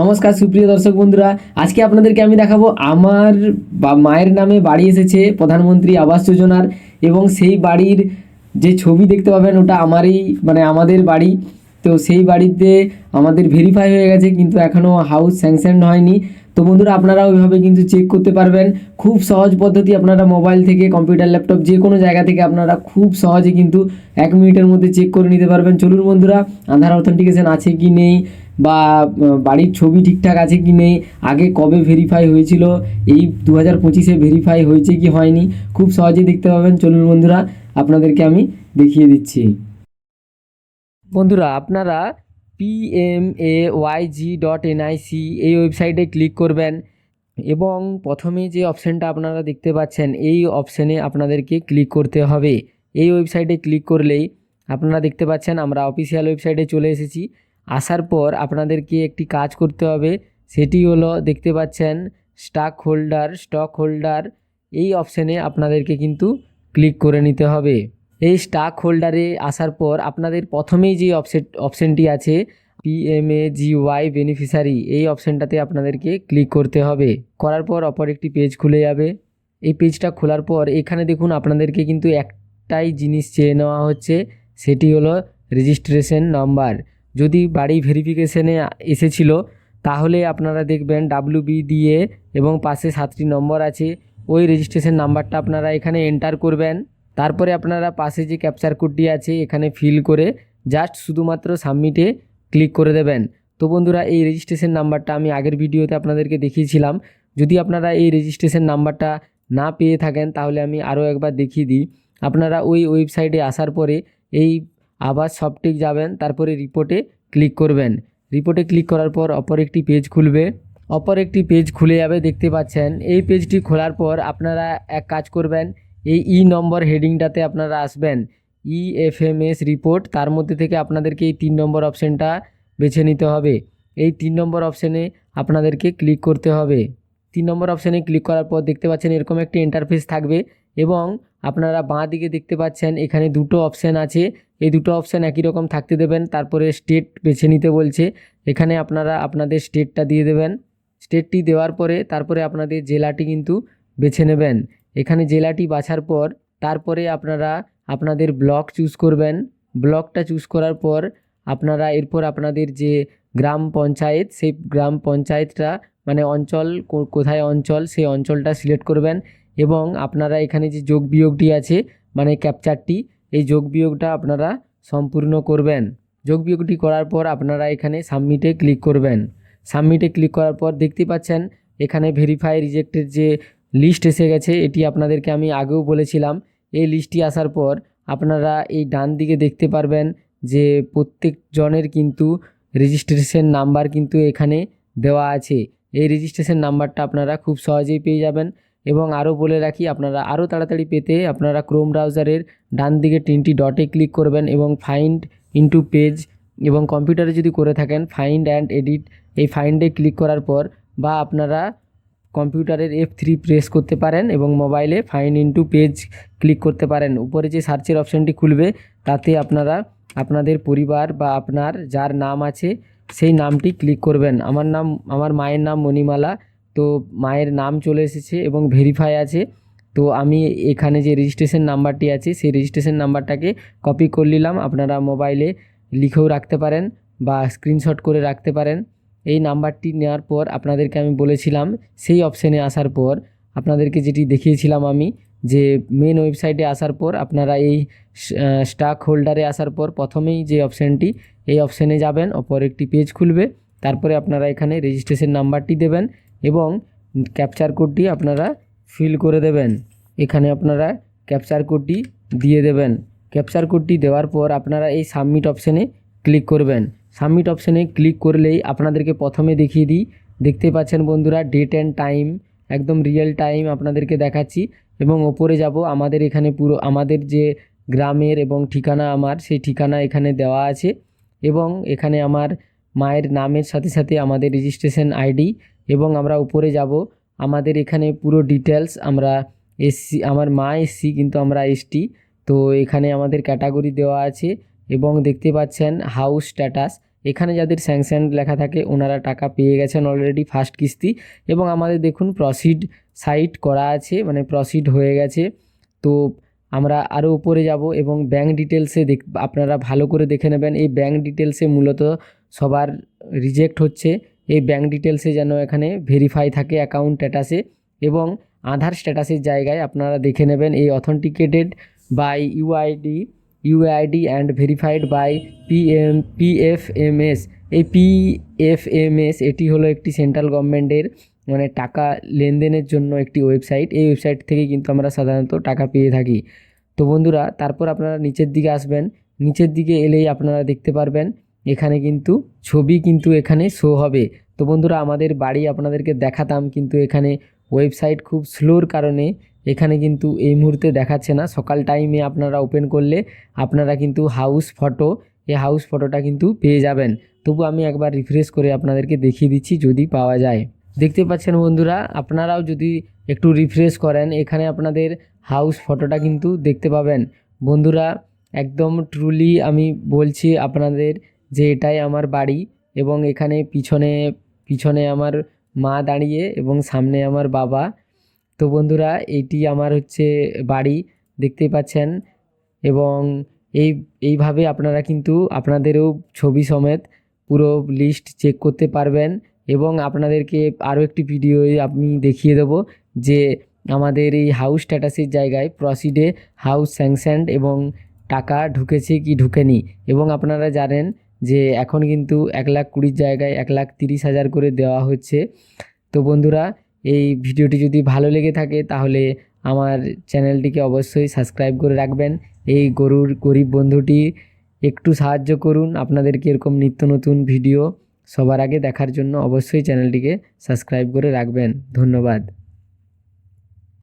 নমস্কার, সুপ্রিয় দর্শক বন্ধুরা। আজকে আপনাদেরকে আমি দেখাবো আমার বা মায়ের নামে বাড়ি এসেছে প্রধানমন্ত্রী আবাস যোজনার এবং সেই বাড়ির যে ছবি দেখতে পাবেন ওটা আমারই মানে আমাদের বাড়ি। তো সেই বাড়িতে আমাদের ভেরিফাই হয়ে গেছে, কিন্তু এখনও হাউস স্যাংশন হয়নি। তো বন্ধুরা আপনারা ওইভাবে কিন্তু চেক করতে পারবেন। খুব সহজ পদ্ধতি আপনারা মোবাইল থেকে কম্পিউটার ল্যাপটপ যে কোনো জায়গা থেকে আপনারা খুব সহজে কিন্তু এক মিনিটের মধ্যে চেক করে নিতে পারবেন। চলুন বন্ধুরা, আধার অথেন্টিকেশন আছে কি নেই? বা বাড়ির ছবি ঠিকঠাক আছে কি নেই, আগে কবে ভেরিফাই হয়েছিল, এই দু হাজার পঁচিশে ভেরিফাই হয়েছে কি হয়নি, খুব সহজে দেখতে পাবেন। চলুন বন্ধুরা, আপনাদেরকে আমি দেখিয়ে দিচ্ছি। বন্ধুরা, আপনারা পিএমএ ওয়াইজি ডট এনআইসি এই ওয়েবসাইটে ক্লিক করবেন এবং প্রথমে যে অপশানটা আপনারা দেখতে পাচ্ছেন, এই অপশানে আপনাদেরকে ক্লিক করতে হবে। এই ওয়েবসাইটে ক্লিক করলেই আপনারা দেখতে পাচ্ছেন, আমরা অফিসিয়াল ওয়েবসাইটে চলে এসেছি। আসার পর আপনাদেরকে একটি কাজ করতে হবে। সেটি হলো, দেখতে পাচ্ছেন স্টক হোল্ডার স্টক হোল্ডার এই অপশানে আপনাদেরকে কিন্তু ক্লিক করে নিতে হবে। এই স্টক হোল্ডারে আসার পর আপনাদের প্রথমেই যে অপশন অপশানটি আছে পিএমএ ওয়াই বেনিফিশিয়ারি এই অপশানটাতে আপনাদেরকে ক্লিক করতে হবে। করার পর অপর একটি পেজ খুলে যাবে। এই পেজটা খোলার পর এখানে দেখুন, আপনাদেরকে কিন্তু একটাই জিনিস চেয়ে নেওয়া হচ্ছে, সেটি হলো রেজিস্ট্রেশন নাম্বার যদি বাড়ি ভেরিফিকেশনে এসেছিল, তাহলে আপনারা দেখবেন ডাব্লিউ বি দিয়ে এবং পাশে সাতটি নম্বর আছে, ওই রেজিস্ট্রেশন নাম্বারটা আপনারা এখানে এন্টার করবেন। তারপরে আপনারা পাশে যে ক্যাপচার কোডটি আছে, এখানে ফিল করে জাস্ট শুধুমাত্র সাবমিটে ক্লিক করে দেবেন। তো বন্ধুরা, এই রেজিস্ট্রেশন নাম্বারটা আমি আগের ভিডিওতে আপনাদেরকে দেখিয়েছিলাম। যদি আপনারা এই রেজিস্ট্রেশন নাম্বারটা না পেয়ে থাকেন, তাহলে আমি আরও একবার দেখিয়ে দিই। আপনারা ওই ওয়েবসাইটে আসার পরে এই আবার সফটিক যাবেন, তারপরে রিপোর্টে ক্লিক করবেন। রিপোর্টে ক্লিক করার পর অপর একটি পেজ খুলবে। অপর একটি পেজ খুলে যাবে, দেখতে পাচ্ছেন। এই পেজটি খোলার পর আপনারা এক কাজ করবেন, এই ই নম্বর হেডিংটাতে আপনারা আসবেন। E F M S report তার মধ্যে থেকে আপনাদেরকে এই তিন নম্বর অপশানটা বেছে নিতে হবে। এই তিন নম্বর অপশানে আপনাদেরকে ক্লিক করতে হবে। তিন নম্বর অপশানে ক্লিক করার পর দেখতে পাচ্ছেন এরকম একটি ইন্টারফেস থাকবে এবং আপনারা বাঁ দিকে দেখতে পাচ্ছেন এখানে দুটো অপশান আছে। এই দুটো অপশান একই রকম থাকতে দেবেন, তারপরে স্টেট বেছে নিতে বলছে। এখানে আপনারা আপনাদের স্টেটটা দিয়ে দেবেন। স্টেটটি দেওয়ার পরে তারপরে আপনাদের জেলাটি কিন্তু বেছে নেবেন। এখানে জেলাটি বাছার পর তারপরে আপনারা আপনাদের ব্লক চুজ করবেন। ব্লকটা চুজ করার পর আপনারা এরপর আপনাদের যে গ্রাম পঞ্চায়েত, সেই গ্রাম পঞ্চায়েতটা মানে অঞ্চল কোথায় অঞ্চল, সেই অঞ্চলটা সিলেক্ট করবেন এবং আপনারা এখানে যে যোগ বিয়োগটি আছে মানে ক্যাপচারটি, এই যোগ বিয়োগটা আপনারা সম্পূর্ণ করবেন। যোগ বিয়োগটি করার পর আপনারা এখানে সাবমিটে ক্লিক করবেন। সাবমিটে ক্লিক করার পর দেখতে পাচ্ছেন, এখানে ভেরিফাই রিজেক্টের যে লিস্ট এসে গেছে, এটি আপনাদেরকে আমি আগেও বলেছিলাম। এই লিস্টটি আসার পর আপনারা এই ডান দিকে দেখতে পারবেন যে প্রত্যেক জনের কিন্তু রেজিস্ট্রেশন নাম্বার কিন্তু এখানে দেওয়া আছে। এই রেজিস্ট্রেশন নাম্বারটা আপনারা খুব সহজেই পেয়ে যাবেন এবং আরও বলে রাখি, আপনারা আরও তাড়াতাড়ি পেতে আপনারা ক্রোম ব্রাউজারের ডান দিকে তিনটি ডটে ক্লিক করবেন এবং ফাইন্ড ইনটু পেজ এবং কম্পিউটারে যদি করে থাকেন ফাইন্ড অ্যান্ড এডিট এই ফাইন্ডে ক্লিক করার পর বা আপনারা কম্পিউটারের এফ থ্রি প্রেস করতে পারেন এবং মোবাইলে ফাইন্ড ইনটু পেজ ক্লিক করতে পারেন। উপরে যে সার্চের অপশানটি খুলবে, তাতে আপনারা আপনাদের পরিবার বা আপনার যার নাম আছে সেই নামটি ক্লিক করবেন। আমার নাম, আমার মায়ের নাম মণিমালা। তো মায়ের নাম চলে এসেছে এবং ভেরিফাই আছে। তো আমি এখানে যে রেজিস্ট্রেশন নাম্বারটি আছে, সেই রেজিস্ট্রেশন নাম্বারটাকে কপি করে নিলাম। আপনারা মোবাইলে লিখেও রাখতে পারেন বা স্ক্রিনশট করে রাখতে পারেন। এই নাম্বারটি নেওয়ার পর আপনাদেরকে আমি বলেছিলাম, সেই অপশানে আসার পর আপনাদেরকে যেটি দেখিয়েছিলাম আমি, যে মেন ওয়েবসাইটে আসার পর আপনারা এই স্টক হোল্ডারে আসার পর প্রথমেই যে অপশানটি এই অপশানে যাবেন, অপর একটি পেজ খুলবে। তারপরে আপনারা এখানে রেজিস্ট্রেশন নাম্বারটি দেবেন এবং ক্যাপচার কোডটি আপনারা ফিল করে দেবেন। এখানে আপনারা ক্যাপচার কোডটি দিয়ে দেবেন। ক্যাপচার কোডটি দেওয়ার পর আপনারা এই সাবমিট অপশানে ক্লিক করবেন। সাবমিট অপশানে ক্লিক করলেই আপনাদেরকে প্রথমে দেখিয়ে দিই। দেখতে পাচ্ছেন বন্ধুরা ডেট অ্যান্ড টাইম একদম রিয়েল টাইম আপনাদেরকে দেখাচ্ছি। এবং ওপরে যাব, আমাদের এখানে পুরো, আমাদের যে গ্রামের এবং ঠিকানা আমার, সেই ঠিকানা এখানে দেওয়া আছে। এবং এখানে আমার মায়ের নামের সাথে সাথে আমাদের রেজিস্ট্রেশন আইডি এবং আমরা উপরে যাব। আমাদের এখানে পুরো ডিটেলস আমরা এসসি আমার মা এসসি কিন্তু আমরা এসটি তো এখানে আমাদের ক্যাটাগরি দেওয়া আছে এবং দেখতে পাচ্ছেন হাউস স্ট্যাটাস এখানে যাদের স্যাংশন লেখা থাকে ওনারা টাকা পেয়ে গেছেন অলরেডি ফার্স্ট কিস্তি এবং আমাদের দেখুন প্রসিড সাইট করা আছে মানে প্রসিড হয়ে গেছে। তো আমরা আরও উপরে যাব এবং ব্যাঙ্ক ডিটেলসে দেখ, আপনারা ভালো করে দেখে নেবেন। এই ব্যাঙ্ক ডিটেলসে মূলত সবার রিজেক্ট হচ্ছে। এই ব্যাঙ্ক ডিটেলসে যেন এখানে ভেরিফাই থাকে অ্যাকাউন্ট স্ট্যাটাসে এবং আধার স্ট্যাটাসের জায়গায় আপনারা দেখে নেবেন এই authenticated by UID UID and verified by PM PFMS এই পিএফএমএস এটি হলো একটি সেন্ট্রাল গভর্নমেন্টের মানে টাকা লেনদেনের জন্য একটি ওয়েবসাইট এই ওয়েবসাইট থেকে কিন্তু আমরা সাধারণত টাকা পেয়ে থাকি। তো বন্ধুরা, তারপর আপনারা নিচের দিকে আসবেন। নিচের দিকে এলেই আপনারা দেখতে পারবেন, এখানে কিন্তু ছবি কিন্তু এখানে শো হবে। তো বন্ধুরা, আমাদের বাড়ি আপনাদেরকে দেখাতাম, কিন্তু এখানে ওয়েবসাইট খুব স্লোর কারণে এখানে কিন্তু এই মুহূর্তে দেখাচ্ছে না। সকাল টাইমে আপনারা ওপেন করলে আপনারা কিন্তু হাউস ফটো এই হাউস ফটোটা কিন্তু পেয়ে যাবেন। তবু আমি একবার রিফ্রেশ করে আপনাদেরকে দেখিয়ে দিচ্ছি, যদি পাওয়া যায়। দেখতে পাচ্ছেন বন্ধুরা, আপনারাও যদি একটু রিফ্রেশ করেন, এখানে আপনাদের হাউস ফটোটা কিন্তু দেখতে পাবেন। বন্ধুরা, একদম ট্রুলি আমি বলছি আপনাদের যে এটাই আমার বাড়ি এবং এখানে পিছনে পিছনে আমার মা দাঁড়িয়ে এবং সামনে আমার বাবা। তো বন্ধুরা এইটি আমার হচ্ছে বাড়ি দেখতেই পাচ্ছেন? এবং এই, এইভাবে আপনারা কিন্তু আপনাদেরও ছবি সমেত পুরো লিস্ট চেক করতে পারবেন। এবং আপনাদেরকে আরও একটি ভিডিও আমি দেখিয়ে দেবো যে আমাদের এই হাউস স্ট্যাটাসের জায়গায় প্রসিডে হাউস স্যাংশনড এবং টাকা ঢুকেছে কি ঢুকেনি। এবং আপনারা জানেন যে এখন কিন্তু এক লাখ কুড়ির জায়গায় এক লাখ তিরিশ হাজার করে দেওয়া হচ্ছে। তো বন্ধুরা, এই ভিডিওটি যদি ভালো লেগে থাকে তাহলে আমার চ্যানেলটিকে অবশ্যই সাবস্ক্রাইব করে রাখবেন। এই গরুর গরিব বন্ধুটি একটু সাহায্য করুন। আপনাদেরকে এরকম নিত্য নতুন ভিডিও সবার আগে দেখার জন্য অবশ্যই চ্যানেলটিকে সাবস্ক্রাইব করে রাখবেন। ধন্যবাদ।